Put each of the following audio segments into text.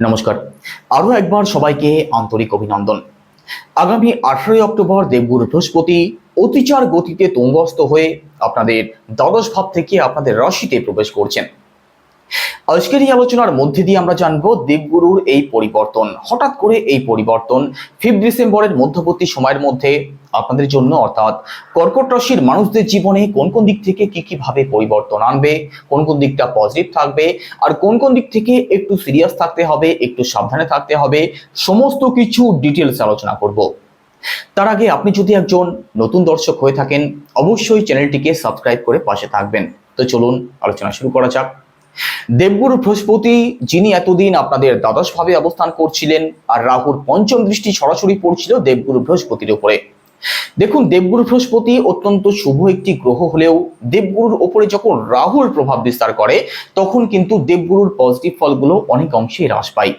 নমস্কার। আরও একবার সবাইকে আন্তরিক অভিনন্দন। আগামী আঠারোই অক্টোবর দেবগুরু বৃহস্পতি অতিচার গতিতে তুঙ্গস্ত হয়ে আপনাদের দ্বাদশ ভাব থেকে আপনাদের রাশিতে প্রবেশ করছেন। আজকের এই আলোচনার মধ্যে দিয়ে আমরা জানব দেবগুরুর এই পরিবর্তন। হঠাৎ করে এই পরিবর্তন ফিফথ ডিসেম্বরের মধ্যবর্তী সময়ের মধ্যে আপনাদের জন্য অর্থাৎ কর্কট রাশির মানুষদের জীবনে কোন কোন দিক থেকে কি কি ভাবে পরিবর্তন আনবে, কোন কোন দিকটা পজিটিভ থাকবে, আর কোন কোন দিক থেকে একটু সিরিয়াস থাকতে হবে, একটু সাবধানে থাকতে হবে, সমস্ত কিছু ডিটেলস আলোচনা করব। তার আগে আপনি যদি একজন নতুন দর্শক হয়ে থাকেন, অবশ্যই চ্যানেলটিকে সাবস্ক্রাইব করে পাশে থাকবেন। তো চলুন আলোচনা শুরু করা যাক। দেবগুরু বৃহস্পতি, যিনি এতদিন আপনাদের দ্বাদশ ভাবে অবস্থান করছিলেন, আর রাহুর পঞ্চম দৃষ্টি সরাসরি পড়ছিল দেবগুরু বৃহস্পতির উপরে। দেখুন, দেবগুরু বৃহস্পতি অত্যন্ত শুভ একটি গ্রহ হলেও দেবগুরুর ওপরে যখন রাহুর প্রভাব বিস্তার করে, তখন কিন্তু দেবগুরুর পজিটিভ ফলগুলো অনেক অংশে হ্রাস পায়।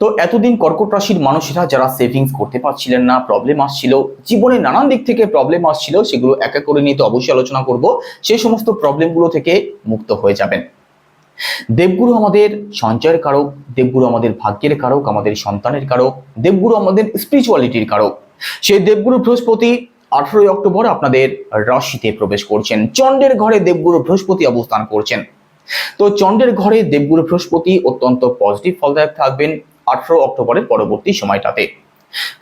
তো এতদিন কর্কট রাশির মানুষেরা যারা সেভিংস করতে পারছিলেন না প্রবলেম আসছিল, জীবনে নানান দিক থেকে প্রবলেম আসছিল, সেগুলো এক এক করে নিয়ে তো অবশ্যই আলোচনা করব সেই সমস্ত প্রবলেমগুলো থেকে মুক্ত হয়ে যাবেন। দেবগুরু আমাদের সঞ্চয়ের কারক, দেবগুরু আমাদের ভাগ্যের কারক, আমাদের সন্তানের কারক, দেবগুরু আমাদের স্পিরিচুয়ালিটির কারক। সেই দেবগুরু বৃহস্পতি আঠারোই অক্টোবর আপনাদের রাশিতে প্রবেশ করছেন। চন্ডের ঘরে দেবগুরু বৃহস্পতি অবস্থান করছেন। তো চন্ডের ঘরে দেবগুরু বৃহস্পতি অত্যন্ত পজিটিভ ফলদায়ক থাকবেন আঠারো অক্টোবরের পরবর্তী সময়টাতে।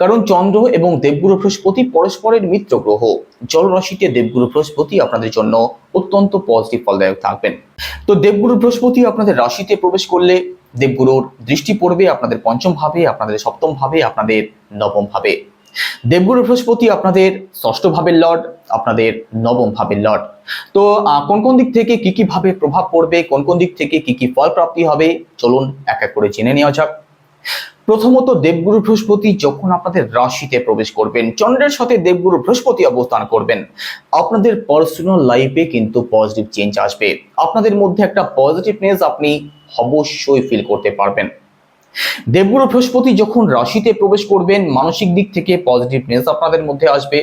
কারণ চন্দ্র এবং দেবগুরু বৃহস্পতি পরস্পরের মিত্র গ্রহ। জল রাশিতে দেবগুরু বৃহস্পতি আপনাদের জন্য অত্যন্ত পজিটিভ ফলদায়ক থাকবেন। তো দেবগুরু বৃহস্পতি আপনাদের রাশিতে প্রবেশ করলে দেবগুরুর দৃষ্টি পড়বে আপনাদের পঞ্চম ভাবে, আপনাদের সপ্তম ভাবে, আপনাদের নবম ভাবে। দেবগুরু বৃহস্পতি আপনাদের ষষ্ঠ ভাবের লর্ড, আপনাদের নবম ভাবের লর্ড। তো কোন কোন দিক থেকে কি কি ভাবে প্রভাব পড়বে, কোন কোন দিক থেকে কি কি ফল প্রাপ্তি হবে, চলুন এক এক করে জেনে নেওয়া যাক। প্রথমত দেবগুরু বৃহস্পতি যখন আপনাদের রাশিতে প্রবেশ করবেন, চন্দ্রের সাথে দেবগুরু বৃহস্পতি অবস্থান করবেন। আপনাদের পার্সোনাল লাইফে কিন্তু পজিটিভ চেঞ্জ আসবে। আপনাদের মধ্যে একটা পজিটিভনেস আপনি অবশ্যই ফিল করতে পারবেন। দেবগুরু বৃহস্পতি যখন রাশিতে প্রবেশ করবেন, মানসিক দিক থেকে পজিটিভনেস আপনাদের মধ্যে আসবে।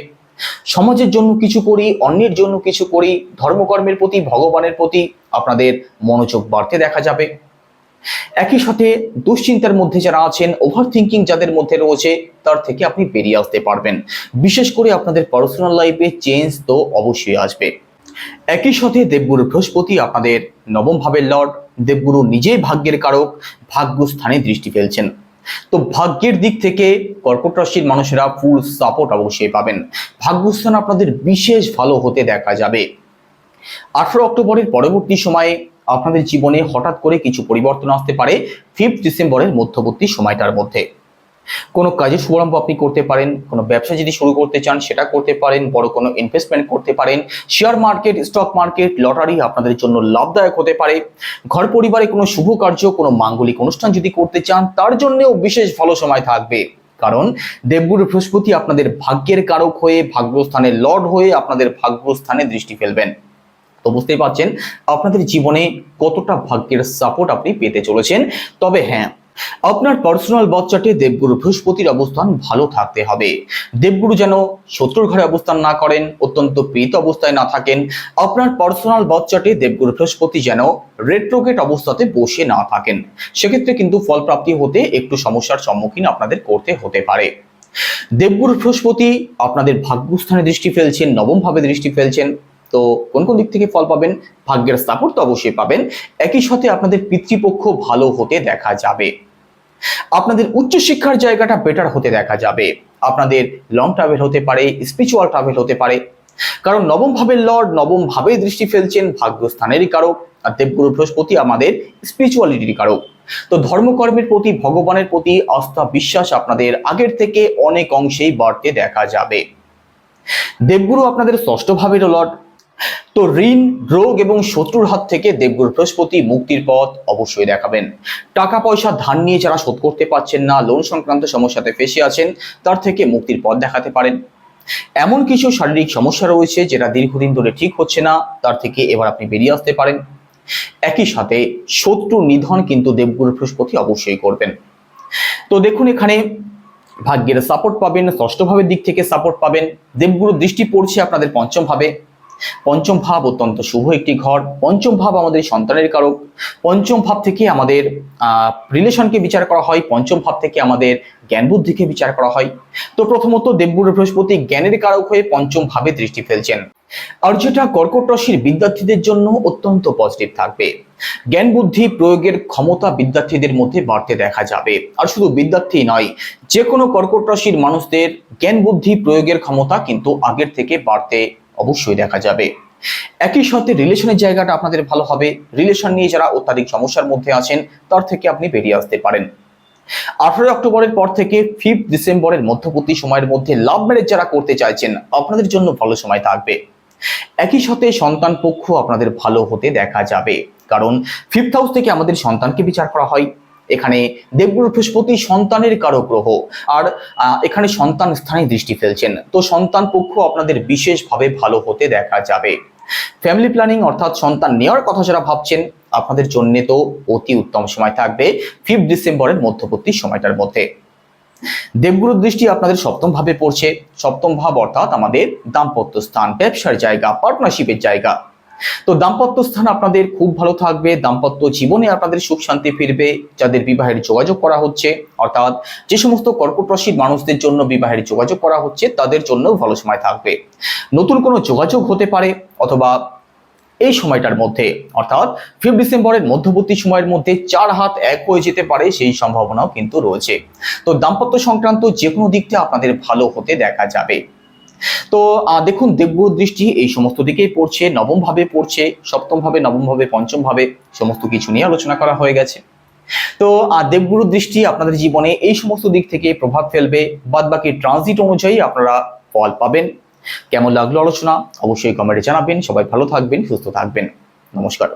সমাজের জন্য কিছু করি, অন্যের জন্য কিছু করি, ধর্মকর্মের প্রতি, ভগবানের প্রতি আপনাদের মনোযোগ বাড়তে দেখা যাবে। একই সাথে দুশ্চিন্তার মধ্যে যারা আছেন ওভার থিঙ্কিং যাদের মধ্যে রয়েছে, তার থেকে আপনি বেরিয়ে আসতে পারবেন। বিশেষ করে আপনাদের পার্সোনাল লাইফে চেঞ্জ তো অবশ্যই আসবে। একই সাথে দেবগুরু বৃহস্পতি আপনাদের নবম ভাবের লর্ড দেবগুরু নিজেই ভাগ্যের কারক ভাগ্য স্থানে দৃষ্টি ফেলছেন। তো ভাগ্যের দিক থেকে কর্কট রাশির মানুষেরা ফুল সাপোর্ট অবশ্যই পাবেন। ভাগ্যস্থান আপনাদের বিশেষ ভালো হতে দেখা যাবে। আঠারো অক্টোবরের পরবর্তী সময়ে আপনাদের জীবনে হঠাৎ করে কিছু পরিবর্তন আসতে পারে ফিফথ ডিসেম্বরের মধ্যবর্তী সময়টার মধ্যে। কোনো কাজের শুভারম্ভ আপনি করতে পারেন, কোনো ব্যবসা যদি শুরু করতে চান সেটা করতে পারেন, বড় কোনো ইনভেস্টমেন্ট করতে পারেন share market stock market lottery আপনাদের জন্য লাভদায়ক হতে পারে। ঘর পরিবারে কোনো শুভ কার্য, কোনো মাঙ্গলিক অনুষ্ঠান যদি করতে চান, তার জন্যেও বিশেষ ভালো সময় থাকবে। কারণ দেবগুরু বৃহস্পতি আপনাদের ভাগ্যের কারক হয়ে ভাগ্যস্থানে লর্ড হয়ে আপনাদের ভাগ্যস্থানে দৃষ্টি ফেলবেন। তো বুঝতেই পারছেন আপনাদের জীবনে কতটা ভাগ্যের সাপোর্ট আপনি পেতে চলেছেন। তবে হ্যাঁ আপনার পার্সোনাল বাচ্চাটে দেবগুরু বৃহস্পতির অবস্থান ভালো থাকতে হবে। দেবগুরু যেন শত্রুর ঘরে অবস্থান না করেন, অত্যন্ত প্রীত অবস্থায় না থাকেন, আপনার পার্সোনাল বাচ্চাটে দেবগুরু বৃহস্পতি যেন রেট্রোগেট অবস্থাতে বসে না থাকেন। সেক্ষেত্রে কিন্তু ফল প্রাপ্তি হতে একটু সমস্যার সম্মুখীন আপনাদের করতে হতে পারে। দেবগুরু বৃহস্পতি আপনাদের ভাগ্যস্থানে দৃষ্টি ফেলছেন নবম ভাবে দৃষ্টি ফেলছেন। তো কোন কোন দিক থেকে ফল পাবেন? ভাগ্যের সাপোর্ট তো অবশ্যই পাবেন। একই সাথে আপনাদের পিতৃপক্ষ ভালো হতে দেখা যাবে। আপনাদের উচ্চশিক্ষার জায়গাটা বেটার হতে দেখা যাবে। আপনাদের লং ট্রাভেল হতে পারে স্পিরিচুয়াল ট্রাভেল হতে পারে। কারণ নবম ভাবের লর্ড নবম ভাবে দৃষ্টি ফেলছেন, ভাগ্যস্থানেরই কারক আর দেবগুরু বৃহস্পতি আমাদের স্পিরিচুয়ালিটির কারক তো ধর্মকর্মের প্রতি, ভগবানের প্রতি আস্থা, বিশ্বাস আপনাদের আগের থেকে অনেক অংশেই বাড়তে দেখা যাবে। দেবগুরু আপনাদের ষষ্ঠ ভাবের লর্ড। তো ঋণ, রোগ এবং শত্রুর হাত থেকে দেবগুরু বৃহস্পতি মুক্তির পথ অবশ্যই দেখাবেন। টাকা পয়সা, ধার নিয়ে যারা শোধ করতে পারছেন না, লোন সংক্রান্ত সমস্যাতে ফেসে আছেন, তার থেকে মুক্তির পথ দেখাতে পারেন। এমন কিছু শারীরিক সমস্যা রয়েছে যেটা দীর্ঘদিন ধরে ঠিক হচ্ছে না, তার থেকে এবার আপনি বেরিয়ে আসতে পারেন। একই সাথে শত্রু নিধন কিন্তু দেবগুরু বৃহস্পতি অবশ্যই করবেন। তো দেখুন এখানে, ভাগ্যের সাপোর্ট পাবেন ষষ্ঠ ভাবের দিক থেকে সাপোর্ট পাবেন। দেবগুরু দৃষ্টি পড়ছে আপনাদের পঞ্চম ভাবে পঞ্চম ভাব অত্যন্ত শুভ একটি ঘর। পঞ্চম ভাব আমাদের সন্তানের কারক। পঞ্চম ভাব থেকে আমাদের রিলেশনকে বিচার করা হয়। পঞ্চম ভাব থেকে আমাদের জ্ঞান বুদ্ধিকে বিচার করা হয়। তো প্রথমত দেবগুরু বৃহস্পতি জ্ঞানের কারক হয়ে পঞ্চম ভাবে দৃষ্টি ফেলছেন। আর যেটা কর্কট রাশির বিদ্যার্থীদের জন্য অত্যন্ত পজিটিভ থাকবে। জ্ঞান বুদ্ধি প্রয়োগের ক্ষমতা বিদ্যার্থীদের মধ্যে বাড়তে দেখা যাবে। আর শুধু বিদ্যার্থী নয় যে কোনো কর্কট রাশির মানুষদের জ্ঞান বুদ্ধি প্রয়োগের ক্ষমতা কিন্তু আগের থেকে বাড়তে অবশ্যই দেখা যাবে। একই সাথে রিলেশনের জায়গাটা আপনাদের ভালো হবে। রিলেশন নিয়ে যারা অত্যাধিক সমস্যার মধ্যে আছেন, তার থেকে আপনি বেরিয়ে আসতে পারেন। আঠারোই অক্টোবরের পর থেকে ফিফথ ডিসেম্বরের মধ্যবর্তী সময়ের মধ্যে লাভ ম্যারেজ যারা করতে চাইছেন, আপনাদের জন্য ভালো সময় থাকবে। একই সাথে সন্তান পক্ষ আপনাদের ভালো হতে দেখা যাবে। কারণ ফিফথ হাউস থেকে আমাদের সন্তানকে বিচার করা হয়। এখানে দেবগুরু বৃহস্পতি সন্তানের কারও গ্রহ আর এখানে সন্তান স্থানে দৃষ্টি ফেলছেন। তো সন্তান পক্ষ আপনাদের বিশেষভাবে ভালো হতে দেখা যাবে। ফ্যামিলি প্ল্যানিং অর্থাৎ সন্তান নেওয়ার কথা যারা ভাবছেন, আপনাদের জন্য তো অতি উত্তম সময় থাকবে ফিফথ ডিসেম্বরের মধ্যবর্তী সময়টার মধ্যে। দেবগুরুর দৃষ্টি আপনাদের সপ্তম ভাবে পড়ছে। সপ্তম ভাব অর্থাৎ আমাদের দাম্পত্য স্থান, ব্যবসার জায়গা পার্টনারশিপের জায়গা। তো দাম্পত্য স্থান আপনাদের খুব ভালো থাকবে, দাম্পত্য জীবনে আপনাদের সুখ শান্তি ফিরবে, যাদের বিবাহের যোগাযোগ করা হচ্ছে, অর্থাৎ যে সমস্ত কর্কট রাশির মানুষদের জন্য বিবাহের যোগাযোগ করা হচ্ছে, তাদের জন্য ভালো সময় থাকবে। নতুন কোনো যোগাযোগ হতে পারে অথবা এই সময়টার মধ্যে, অর্থাৎ ফিফথ ডিসেম্বরের মধ্যবর্তী সময়ের মধ্যে চার হাত এক হয়ে যেতে পারে, সেই সম্ভাবনাও কিন্তু রয়েছে। তো দাম্পত্য সংক্রান্ত যে কোনো দিকটা আপনাদের ভালো হতে দেখা যাবে। তো দেখুন দেবগুরু দৃষ্টি এই সমস্ত দিকেই পড়ছে নবম ভাবে পড়ছে সপ্তম ভাবে নবম ভাবে পঞ্চম ভাবে সমস্ত কিছু নিয়ে আলোচনা করা হয়ে গেছে। তো দেবগুরু দৃষ্টি আপনাদের জীবনে এই সমস্ত দিক থেকে প্রভাব ফেলবে বাদ বাকি ট্রানজিট অনুযায়ী আপনারা ফল পাবেন। কেমন লাগল আলোচনা? অবশ্যই কমেন্টে জানাবেন। সবাই ভালো থাকবেন, সুস্থ থাকবেন। নমস্কার।